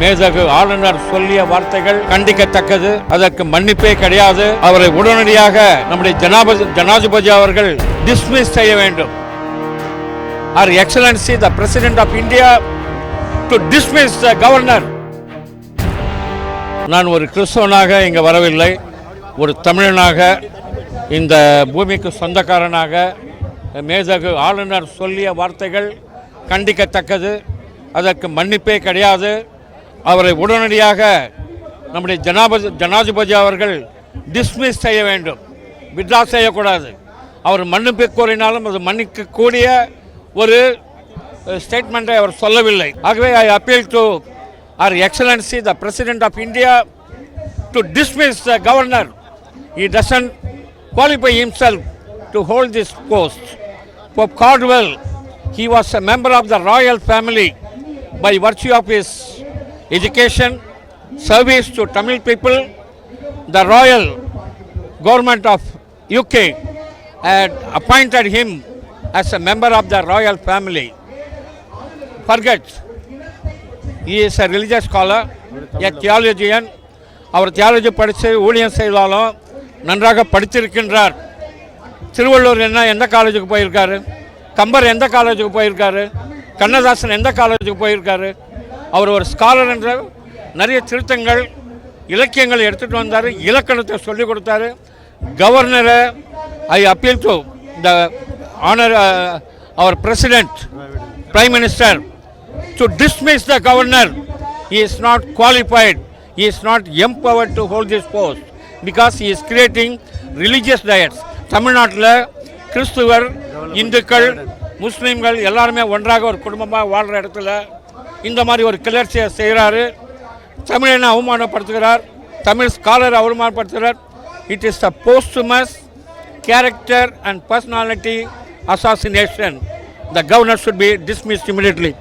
மேதகு ஆளுநர் சொல்லிய வார்த்தைகள் கண்டிக்கத்தக்கது. அதற்கு மன்னிப்பே கிடையாது. அவரை உடனடியாக நம்முடைய ஜனாபதி ஜனாதிபதி அவர்கள் டிஸ்மிஸ் செய்ய வேண்டும். Our excellency the president of India to dismiss the governor நான் ஒரு கிறிஸ்தவனாக இங்கே வரவில்லை. ஒரு தமிழனாக இந்த பூமிக்கு சொந்தக்காரனாக மேதகு ஆளுநர் சொல்லிய வார்த்தைகள் கண்டிக்கத்தக்கது. அதற்கு மன்னிப்பே கிடையாது. அவரை உடனடியாக நம்முடைய ஜனாபதி ஜனாதிபதி அவர்கள் டிஸ்மிஸ் செய்ய வேண்டும். வித்ரா செய்யக்கூடாது. அவர் மன்னிப்பு கோரினாலும் அது மன்னிக்கக்கூடிய ஒரு ஸ்டேட்மெண்ட்டை அவர் சொல்லவில்லை. ஆகவே I appeal to our excellency the president of India to dismiss the governor he doesn't qualify himself to hold this post Pope Caldwell he was a member of the royal family by virtue of his education, service to Tamil people. The royal government of UK had appointed him as a member of the royal family. Forget, he is a religious scholar, a theologian. அவர் theology படித்து ஊழியம் செய்தாலும் நன்றாக படித்திருக்கின்றார் திருவள்ளூர் என்ன எந்த காலேஜுக்கு போயிருக்காரு கம்பர் எந்த காலேஜுக்கு போயிருக்காரு கண்ணதாசன் எந்த காலேஜுக்கு போயிருக்காரு அவர் ஒரு ஸ்காலர் என்ற நிறைய திருத்தங்கள் இலக்கியங்கள் எடுத்துகிட்டு வந்தார் இலக்கணத்தை சொல்லிக் கொடுத்தாரு கவர்னரை I appeal to the honour our president prime minister to dismiss the governor He is not qualified. He is not empowered to hold this post because he is creating religious diets. தமிழ்நாட்டில் கிறிஸ்துவர் இந்துக்கள் முஸ்லீம்கள் எல்லாருமே ஒன்றாக ஒரு குடும்பமாக வாழ்கிற இடத்துல இந்த மாதிரி ஒரு கிளர்ச்சியை செய்கிறாரு. தமிழனை அவமானப்படுத்துகிறார். தமிழ் ஸ்காலரை அவமானப்படுத்துகிறார். It is the posthumous character and personality assassination the governor should be dismiss immediately